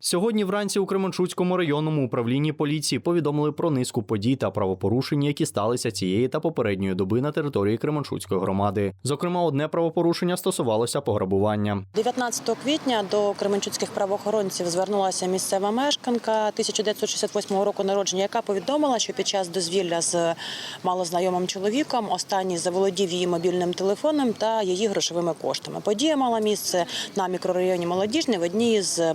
Сьогодні вранці у Кременчуцькому районному управлінні поліції повідомили про низку подій та правопорушень, які сталися цієї та попередньої доби на території Кременчуцької громади. Зокрема, одне правопорушення стосувалося пограбування. 19 квітня до кременчуцьких правоохоронців звернулася місцева мешканка 1968 року народження, яка повідомила, що під час дозвілля з малознайомим чоловіком останній заволодів її мобільним телефоном та її грошовими коштами. Подія мала місце на мікрорайоні Молодіжне в одній з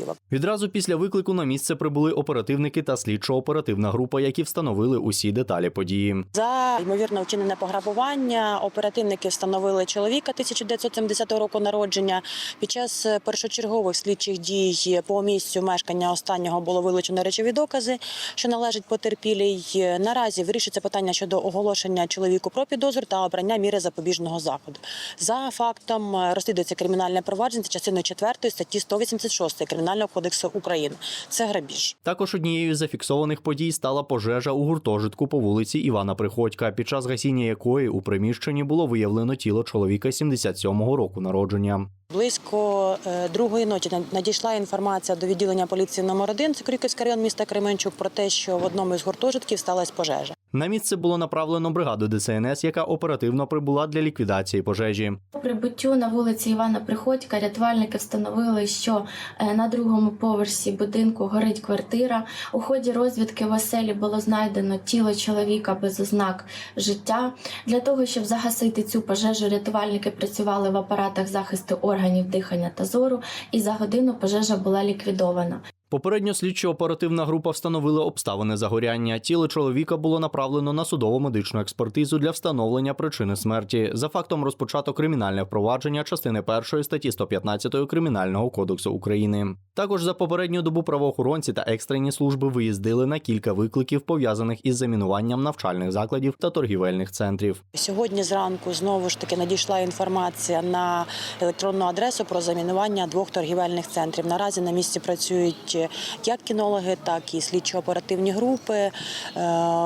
багатоповерхівок. Відразу після виклику на місце прибули оперативники та слідчо-оперативна група, які встановили усі деталі події. За ймовірно вчинене пограбування оперативники встановили чоловіка 1970 року народження. Під час першочергових слідчих дій по місцю мешкання останнього було вилучено речові докази, що належать потерпілій. Наразі вирішується питання щодо оголошення чоловіку про підозру та обрання міри запобіжного заходу. За фактом розслідується кримінальне провадження за частиною 4 статті 186 Кримінального кодексу України. Це грабіж. Також однією з зафіксованих подій стала пожежа у гуртожитку по вулиці Івана Приходька, під час гасіння якої у приміщенні було виявлено тіло чоловіка 77-го року народження. Близько е, другої ночі надійшла інформація до відділення поліції номер 1 це Крюківський район міста Кременчук про те, що в одному із гуртожитків сталася пожежа. На місце було направлено бригаду ДСНС, яка оперативно прибула для ліквідації пожежі. По прибуттю на вулиці Івана Приходька рятувальники встановили, що е, на другому поверсі будинку горить квартира. У ході розвідки в оселі було знайдено тіло чоловіка без ознак життя. Для того, щоб загасити цю пожежу, рятувальники працювали в апаратах захисту органів дихання та зору, і за годину пожежа була ліквідована. Попередньо слідчо-оперативна група встановила обставини загоряння. Тіло чоловіка було направлено на судово-медичну експертизу для встановлення причини смерті. За фактом розпочато кримінальне впровадження частини першої статті 115 Кримінального кодексу України. Також за попередню добу правоохоронці та екстрені служби виїздили на кілька викликів, пов'язаних із замінуванням навчальних закладів та торгівельних центрів. Сьогодні зранку знову ж таки надійшла інформація на електронну адресу про замінування двох торгівельних центрів. Наразі на місці працюють як кінологи, так і слідчо-оперативні групи. Е,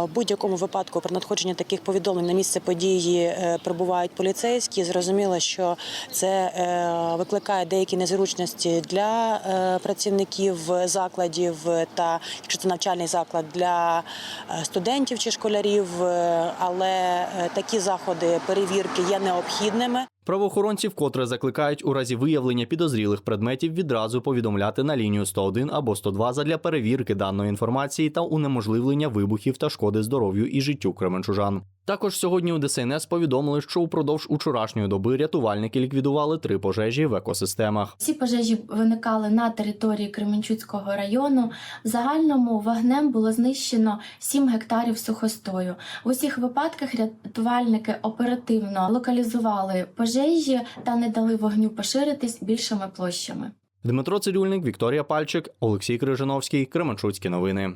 В будь-якому випадку при надходженні таких повідомлень на місце події е, прибувають поліцейські. Зрозуміло, що це е, викликає деякі незручності для працівників закладів та якщо це навчальний заклад для студентів чи школярів, але такі заходи перевірки є необхідними. Правоохоронці вкотре закликають у разі виявлення підозрілих предметів відразу повідомляти на лінію 101 або 102 задля перевірки даної інформації та унеможливлення вибухів та шкоди здоров'ю і життю кременчужан. Також сьогодні у ДСНС повідомили, що упродовж учорашньої доби рятувальники ліквідували три пожежі в екосистемах. Ці пожежі виникали на території Кременчуцького району. В загальному вогнем було знищено 7 гектарів сухостою. В усіх випадках рятувальники оперативно локалізували пожежі та не дали вогню поширитись більшими площами. Дмитро Цирюльник, Вікторія Пальчик, Олексій Крижановський, Кременчуцькі новини.